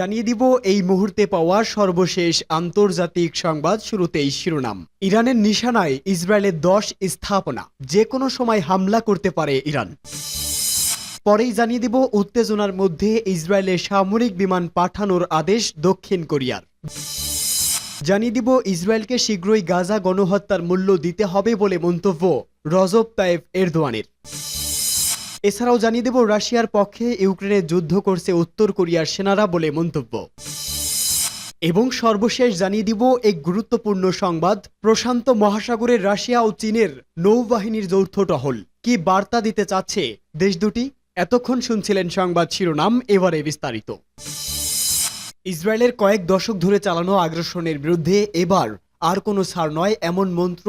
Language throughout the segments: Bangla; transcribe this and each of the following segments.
জানিয়ে দিব, এই মুহূর্তে পাওয়া সর্বশেষ আন্তর্জাতিক সংবাদ শুরুতেই শিরোনাম। ইরানের নিশানায় ইসরায়েলের দশ স্থাপনা, যে কোনো সময় হামলা করতে পারে ইরান। পরেই জানিয়ে দিব, উত্তেজনার মধ্যে ইসরায়েলে সামরিক বিমান পাঠানোর আদেশ দক্ষিণ কোরিয়ার। জানিয়ে দিব, ইসরায়েলকে শীঘ্রই গাজা গণহত্যার মূল্য দিতে হবে বলে মন্তব্য রজব তায়েব এরদোয়ানের। এছাড়াও জানিয়ে দেব, রাশিয়ার পক্ষে ইউক্রেনে যুদ্ধ করছে উত্তর কোরিয়ার সেনারা বলে মন্তব্য। এবং সর্বশেষ জানিয়ে দিব, এক গুরুত্বপূর্ণ সংবাদ, প্রশান্ত মহাসাগরের রাশিয়া ও চীনের নৌবাহিনীর যৌথ টহল। কি বার্তা দিতে চাচ্ছে দেশ দুটি? এতক্ষণ শুনছিলেন সংবাদ শিরোনাম, এবারে বিস্তারিত। ইসরায়েলের কয়েক দশক ধরে চালানো আগ্রাসনের বিরুদ্ধে এবার আর কোনো ছাড় নয়, এমন মন্ত্র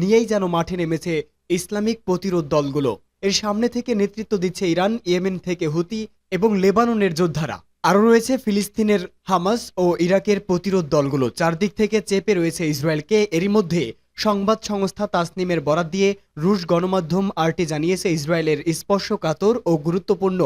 নিয়েই যেন মাঠে নেমেছে ইসলামিক প্রতিরোধ দলগুলো। এর সামনে থেকে নেতৃত্ব দিচ্ছে ইরান, ইয়েমেন থেকে হুতি এবং লেবাননের যোদ্ধারা। আরও রয়েছে ফিলিস্তিনের হামাস ও ইরাকের প্রতিরোধ দলগুলো। চারদিক থেকে চেপে রয়েছে ইসরায়েলকে। এরই মধ্যে সংবাদ সংস্থা তাসনিমের বরাত দিয়ে রুশ গণমাধ্যম আরটি জানিয়েছে, ইসরায়েলের স্পর্শকাতর ও গুরুত্বপূর্ণ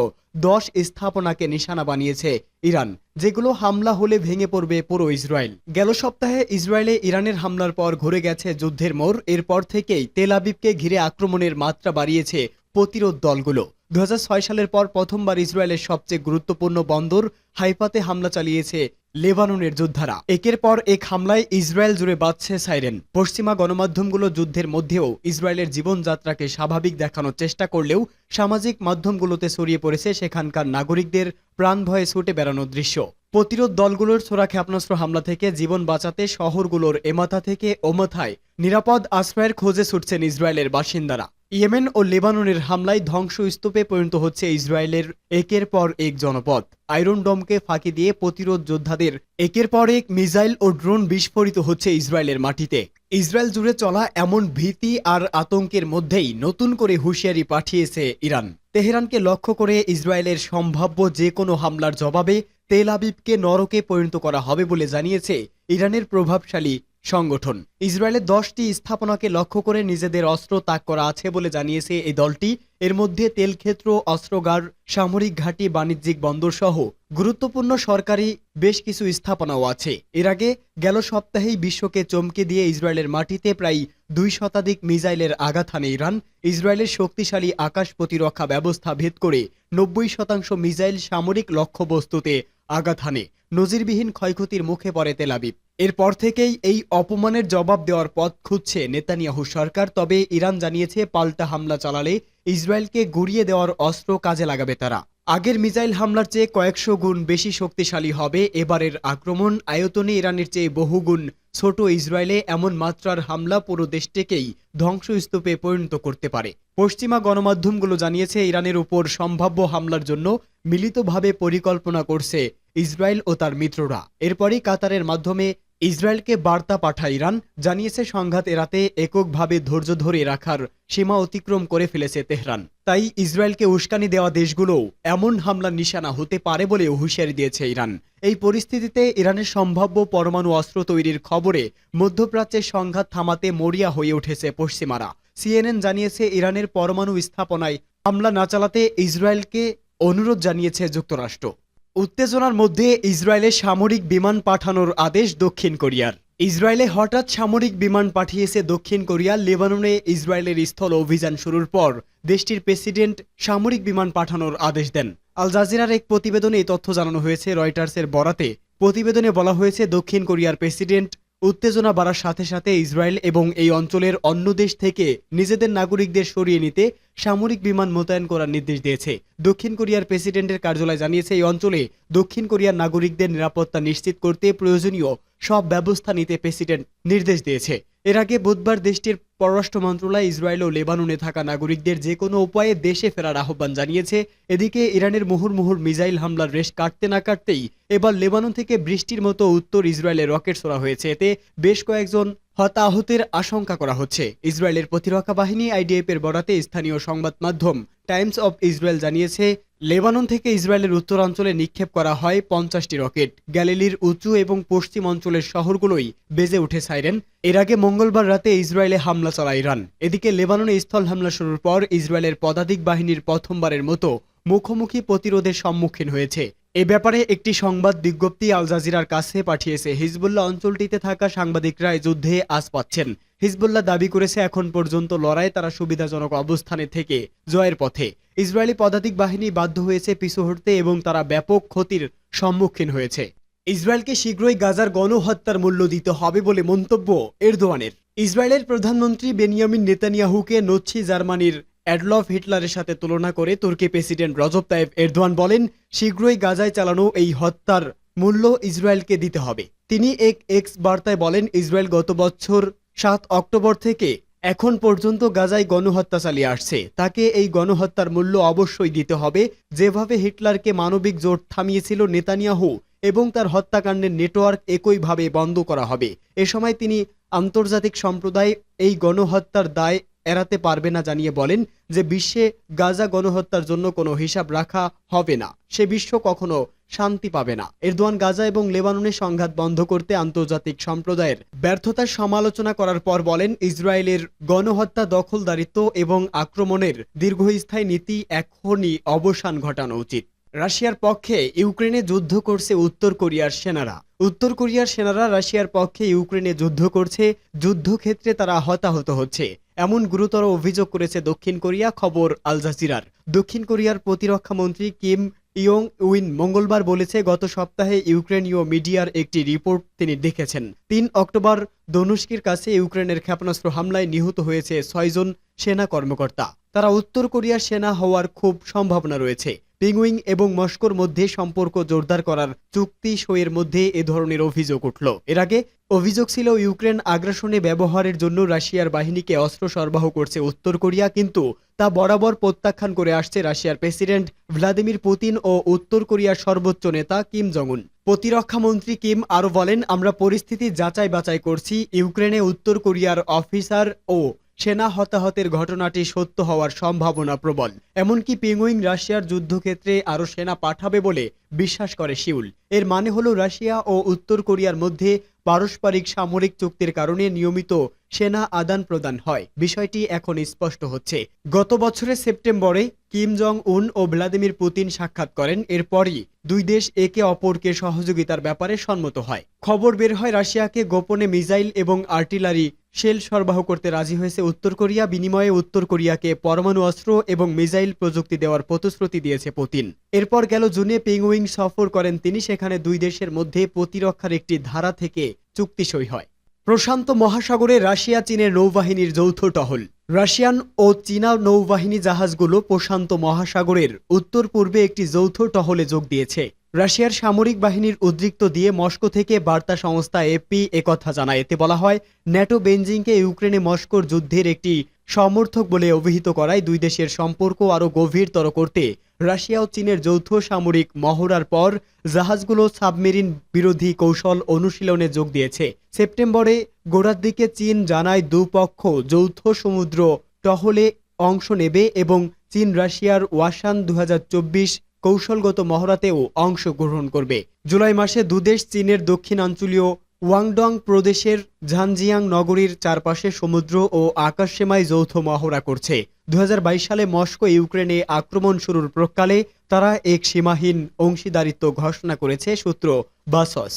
দশ স্থাপনাকে নিশানা বানিয়েছে ইরান, যেগুলো হামলা হলে ভেঙে পড়বে পুরো ইসরায়েল। গেল সপ্তাহে ইসরায়েলে ইরানের হামলার পর ঘুরে গেছে যুদ্ধের মোড়। এরপর থেকেই তেল আবিবকে ঘিরে আক্রমণের মাত্রা বাড়িয়েছে প্রতিরোধ দলগুলো। দু হাজার ছয় সালের পর প্রথমবার ইসরায়েলের সবচেয়ে গুরুত্বপূর্ণ বন্দর হাইফাতে হামলা চালিয়েছে লেবাননের যোদ্ধারা। একের পর এক হামলায় ইসরায়েল জুড়ে বাজছে সাইরেন। পশ্চিমা গণমাধ্যমগুলো যুদ্ধের মধ্যেও ইসরায়েলের জীবনযাত্রাকে স্বাভাবিক দেখানোর চেষ্টা করলেও সামাজিক মাধ্যমগুলোতে ছড়িয়ে পড়েছে সেখানকার নাগরিকদের প্রাণ ভয়ে ছুটে বেড়ানোর দৃশ্য। প্রতিরোধ দলগুলোর ছোড়া ক্ষেপণাস্ত্র হামলা থেকে জীবন বাঁচাতে শহরগুলোর এমাথা থেকে ওমাথায় নিরাপদ আশ্রয়ের খোঁজে ছুটছেন ইসরায়েলের বাসিন্দারা। ইয়েমেন ও লেবাননের হামলায় ধ্বংসস্তূপে পরিণত হচ্ছে ইসরায়েলের একের পর এক জনপদ। আয়রন ডমকে ফাঁকি দিয়ে প্রতিরোধ যোদ্ধাদের একের পর এক মিসাইল ও ড্রোন বিস্ফোরিত হচ্ছে ইসরায়েলের মাটিতে। ইসরায়েল জুড়ে চলা এমন ভীতি আর আতঙ্কের মধ্যেই নতুন করে হুঁশিয়ারি পাঠিয়েছে ইরান। তেহরানকে লক্ষ্য করে ইসরায়েলের সম্ভাব্য যে কোনো হামলার জবাবে তেল আবিবকে নরকে পরিণত করা হবে বলে জানিয়েছে ইরানের প্রভাবশালী সংগঠন। ইসরায়েলের দশটি স্থাপনাকে লক্ষ্য করে নিজেদের অস্ত্র তাক করা আছে বলে জানিয়েছে এই দলটি। এর মধ্যে তেলক্ষেত্র, অস্ত্রগার, সামরিক ঘাঁটি, বাণিজ্যিক বন্দর সহ গুরুত্বপূর্ণ সরকারি বেশ কিছু স্থাপনাও আছে। এর আগে গেল সপ্তাহেই বিশ্বকে চমকে দিয়ে ইসরায়েলের মাটিতে প্রায় দুই শতাধিক মিসাইলের আঘাত হানে ইরান। ইসরায়েলের শক্তিশালী আকাশ প্রতিরক্ষা ব্যবস্থা ভেদ করে নব্বই শতাংশ মিসাইল সামরিক লক্ষ্যবস্তুতে আঘাত হানে। নজিরবিহীন ক্ষয়ক্ষতির মুখে পড়ে তেলাবিব এরপর থেকেই এই অপমানের জবাব দেওয়ার পথ খুঁজছে নেতানিয়াহু সরকার। তবে ইরান জানিয়েছে, পাল্টা হামলা চালালে ইসরায়েলকে গুড়িয়ে দেওয়ার অস্ত্র কাজে লাগাবে তারা। আগের মিসাইল হামলার চেয়ে কয়েকশো গুণ বেশি শক্তিশালী হবে এবারের আক্রমণ। আয়তনে ইরানের চেয়ে বহুগুণ ছোট ইসরায়েলে এমন মাত্রার হামলা পুরো দেশটিকেই ধ্বংসস্তূপে পরিণত করতে পারে। পশ্চিমা গণমাধ্যমগুলো জানিয়েছে, ইরানের উপর সম্ভাব্য হামলার জন্য মিলিতভাবে পরিকল্পনা করছে ইসরায়েল ও তার মিত্ররা। এরপরই কাতারের মাধ্যমে ইসরায়েলকে বার্তা পাঠায় ইরান, জানিয়েছে সংঘাত এড়াতে এককভাবে ধৈর্য ধরে রাখার সীমা অতিক্রম করে ফেলেছে তেহরান। তাই ইসরায়েলকে উস্কানি দেওয়া দেশগুলোও এমন হামলার নিশানা হতে পারে বলে হুঁশিয়ারি দিয়েছে ইরান। এই পরিস্থিতিতে ইরানের সম্ভাব্য পরমাণু অস্ত্র তৈরির খবরে মধ্যপ্রাচ্যের সংঘাত থামাতে মরিয়া হয়ে উঠেছে পশ্চিমারা। সিএনএন জানিয়েছে ইরানের পরমাণু স্থাপনায় হামলা না চালাতে ইসরায়েলকে অনুরোধ জানিয়েছে যুক্তরাষ্ট্র। উত্তেজনার মধ্যে ইসরায়েলে সামরিক বিমান পাঠানোর আদেশ দক্ষিণ কোরিয়ার। ইসরায়েলে হঠাৎ সামরিক বিমান পাঠিয়েছে দক্ষিণ কোরিয়া, লেবাননে ইসরায়েলের স্থল অভিযান শুরুর পর দেশটির প্রেসিডেন্ট সামরিক বিমান পাঠানোর আদেশ দেন। আল জাজিরার এক প্রতিবেদনে এই তথ্য জানানো হয়েছে, রয়টার্সের বরাতে। প্রতিবেদনে বলা হয়েছে, দক্ষিণ কোরিয়ার প্রেসিডেন্ট উত্তেজনা বাড়ার সাথে সাথে ইসরায়েল এবং এই অঞ্চলের অন্য দেশ থেকে নিজেদের নাগরিকদের সরিয়ে নিতে সামরিক বিমান মোতায়েন করার নির্দেশ দিয়েছে। দক্ষিণ কোরিয়ার প্রেসিডেন্টের কার্যালয় জানিয়েছে, এই অঞ্চলে দক্ষিণ কোরিয়ার নাগরিকদের নিরাপত্তা নিশ্চিত করতে প্রয়োজনীয় সব ব্যবস্থা নিতে প্রেসিডেন্ট নির্দেশ দিয়েছে। এর আগে বুধবার দেশটির পররাষ্ট্র মন্ত্রণালয় ইসরায়েল ও লেবাননে থাকা নাগরিকদের যে কোনো উপায়ে দেশে ফেরার আহ্বান জানিয়েছে। এদিকে ইরানের মুহুর্মুহুর মিসাইল হামলার রেশ কাটতে না কাটতেই এবার লেবানন থেকে বৃষ্টির মতো উত্তর ইসরায়েলে রকেট ছোড়া হয়েছে। এতে বেশ কয়েকজন হতাহতের আশঙ্কা করা হচ্ছে। ইসরায়েলের প্রতিরক্ষা বাহিনী আইডিএফ এর বরাতে স্থানীয় সংবাদ মাধ্যম টাইমস অব ইসরায়েল জানিয়েছে লেবানন থেকে ইসরায়েলের উত্তরাঞ্চলে নিক্ষেপ করা হয় পঞ্চাশটি রকেট। গ্যালিলির উঁচু এবং পশ্চিম অঞ্চলের শহরগুলোই বেজে উঠে সাইরেন। এর আগে মঙ্গলবার রাতে ইসরায়েলে হামলা চালায় ইরান। এদিকে লেবাননে স্থল হামলা শুরুর পর ইসরায়েলের পদাতিক বাহিনীর প্রথমবারের মতো মুখোমুখি প্রতিরোধের সম্মুখীন হয়েছে। এ ব্যাপারে একটি সংবাদ বিজ্ঞপ্তি আল জাজিরার কাছে পাঠিয়েছে। হিজবুল্লাহ অঞ্চলটিতে থাকা সাংবাদিকরা যুদ্ধে আজ পাচ্ছেন। হিজবুল্লাহ দাবি করেছে, এখন পর্যন্ত লড়াই তারা সুবিধাজনক অবস্থানে থেকে জয়ের পথে। ইসরায়েলি পদাতিক বাহিনী বাধ্য হয়েছে পিছু হটতে এবং তারা ব্যাপক ক্ষতির সম্মুখীন হয়েছে। ইসরায়েলকে শীঘ্রই গাজার গণহত্যার মূল্য দিতে হবে বলে মন্তব্য এরদোয়ানের। ইসরায়েলের প্রধানমন্ত্রী বেনিয়ামিন নেতানিয়াহুকে নচ্ছি জার্মানির অ্যাডলফ হিটলারের সাথে তুলনা করে তুর্কি প্রেসিডেন্ট রজব তাইব এরদোয়ান বলেন, শীঘ্রই গাজায় চালানো এই হত্যার মূল্য ইসরায়েলকে দিতে হবে। তিনি এক এক্স বার্তায় বলেন, ইসরায়েল গত বছর সাত অক্টোবর থেকে এখন পর্যন্ত গাজায় গণহত্যা চালিয়ে আসছে। তাকে এই গণহত্যার মূল্য অবশ্যই দিতে হবে। যেভাবে হিটলারকে মানবিক জোট থামিয়েছিল নেতানিয়াহু এবং তার হত্যাকাণ্ডের নেটওয়ার্ক একইভাবে বন্ধ করা হবে। এ সময় তিনি আন্তর্জাতিক সম্প্রদায় এই গণহত্যার দায় এড়াতে পারবে না জানিয়ে বলেন যে বিশ্বে গাজা গণহত্যার জন্য কোনো হিসাব রাখা হবে না। সে বিশ্ব কখনো শান্তি পাবে না। এরদোয়ান গাজা এবং লেবাননে সংঘাত বন্ধ করতে আন্তর্জাতিক সম্প্রদায়ের ব্যর্থতার সমালোচনা করার পর বলেন, ইসরায়েলের গণহত্যা দখলদারিত্ব এবং আক্রমণের দীর্ঘস্থায়ী নীতি এখনই অবসান ঘটানো উচিত। রাশিয়ার পক্ষে ইউক্রেনে যুদ্ধ করছে উত্তর কোরিয়ার সেনারা। উত্তর কোরিয়ার সেনারা রাশিয়ার পক্ষে ইউক্রেনে যুদ্ধ করছে। যুদ্ধক্ষেত্রে তারা হতাহত হচ্ছে। এমন গুরুতর অভিযোগ করেছে দক্ষিণ কোরিয়া, খবর আল জাজিরার। দক্ষিণ কোরিয়ার প্রতিরক্ষা মন্ত্রী কিম ইয়ং উইন মঙ্গলবার বলেছে, গত সপ্তাহে ইউক্রেনীয় মিডিয়ার একটি রিপোর্ট তিনি দেখেছেন। তিন অক্টোবর দনুস্কির কাছে ইউক্রেনের ক্ষেপণাস্ত্র হামলায় নিহত হয়েছে ছয়জন সেনা কর্মকর্তা। তারা উত্তর কোরিয়ার সেনা হওয়ার খুব সম্ভাবনা রয়েছে। পিংউইং এবং মস্কোর মধ্যে সম্পর্ক জোরদার করার চুক্তি সইয়ের মধ্যে এ ধরনের অভিযোগ উঠল। এর আগে অভিযোগ ছিল ইউক্রেন আগ্রাসনে ব্যবহারের জন্য রাশিয়ার বাহিনীকে অস্ত্র সরবরাহ করছে উত্তর কোরিয়া, কিন্তু তা বরাবর প্রত্যাখ্যান করে আসছে রাশিয়ার প্রেসিডেন্ট ভ্লাদিমির পুতিন ও উত্তর কোরিয়ার সর্বোচ্চ নেতা কিম জং প্রতিরক্ষা মন্ত্রী কিম আরও বলেন, আমরা পরিস্থিতি যাচাই বাছাই করছি। ইউক্রেনে উত্তর কোরিয়ার অফিসার ও সেনা হতাহতের ঘটনাটি সত্য হওয়ার সম্ভাবনা প্রবল। এমনকি পিঙ্গুইং রাশিয়ার যুদ্ধক্ষেত্রে আরও সেনা পাঠাবে বলে বিশ্বাস করে শিউল। এর মানে হলো রাশিয়া ও উত্তর কোরিয়ার মধ্যে পারস্পরিক সামরিক চুক্তির কারণে নিয়মিত সেনা আদান প্রদান হয়। বিষয়টি এখন স্পষ্ট হচ্ছে। গত বছরের সেপ্টেম্বরে কিম জং উন ও ভ্লাদিমির পুতিন সাক্ষাৎ করেন। এরপরই দুই দেশ একে অপরকে সহযোগিতার ব্যাপারে সম্মত হয়। খবর বের হয় রাশিয়াকে গোপনে মিসাইল এবং আর্টিলারি শেল সরবরাহ করতে রাজি হয়েছে উত্তর কোরিয়া, বিনিময়ে উত্তর কোরিয়াকে পরমাণু অস্ত্র এবং মিসাইল প্রযুক্তি দেওয়ার প্রতিশ্রুতি দিয়েছে পুতিন। এরপর গেল জুনে পিংউইং সফর করেন তিনি, সেখানে দুই দেশের মধ্যে প্রতিরক্ষার একটি ধারা থেকে চুক্তি সই হয়। প্রশান্ত মহাসাগরে রাশিয়া, চীনের নৌবাহিনীর যৌথ টহল। রাশিয়ান ও চীনা নৌবাহিনী জাহাজগুলো প্রশান্ত মহাসাগরের উত্তর পূর্বে একটি যৌথ টহলে যোগ দিয়েছে। রাশিয়ার সামরিক বাহিনীর উদ্রিক্ত দিয়ে মস্কো থেকে বার্তা সংস্থা এপি একথা জানায়। এতে বলা হয়, ন্যাটো বেঞ্জিংকে ইউক্রেনে মস্কোর যুদ্ধের একটি সমর্থক বলে অভিহিত করায় দুই দেশের সম্পর্ক আরও গভীরতর করতে রাশিয়া ও চীনের যৌথ সামরিক মহড়ার পর জাহাজগুলো সাবমেরিন বিরোধী কৌশল অনুশীলনে যোগ দিয়েছে। সেপ্টেম্বরে গোড়ার দিকে চীন জানায় দুপক্ষ যৌথ সমুদ্র টহলে অংশ নেবে এবং চীন রাশিয়ার ওয়াসান দু কৌশলগত মহড়াতেও অংশগ্রহণ করবে। জুলাই মাসে দুদেশ চীনের দক্ষিণাঞ্চলীয় ওয়াংডং প্রদেশের ঝানজিয়াং নগরীর চারপাশে সমুদ্র ও আকাশসীমায় যৌথ মহড়া করছে। দু হাজার বাইশ সালে মস্কো ইউক্রেনে আক্রমণ শুরুর প্রকালে তারা এক সীমাহীন অংশীদারিত্ব ঘোষণা করেছে সূত্র বাসস।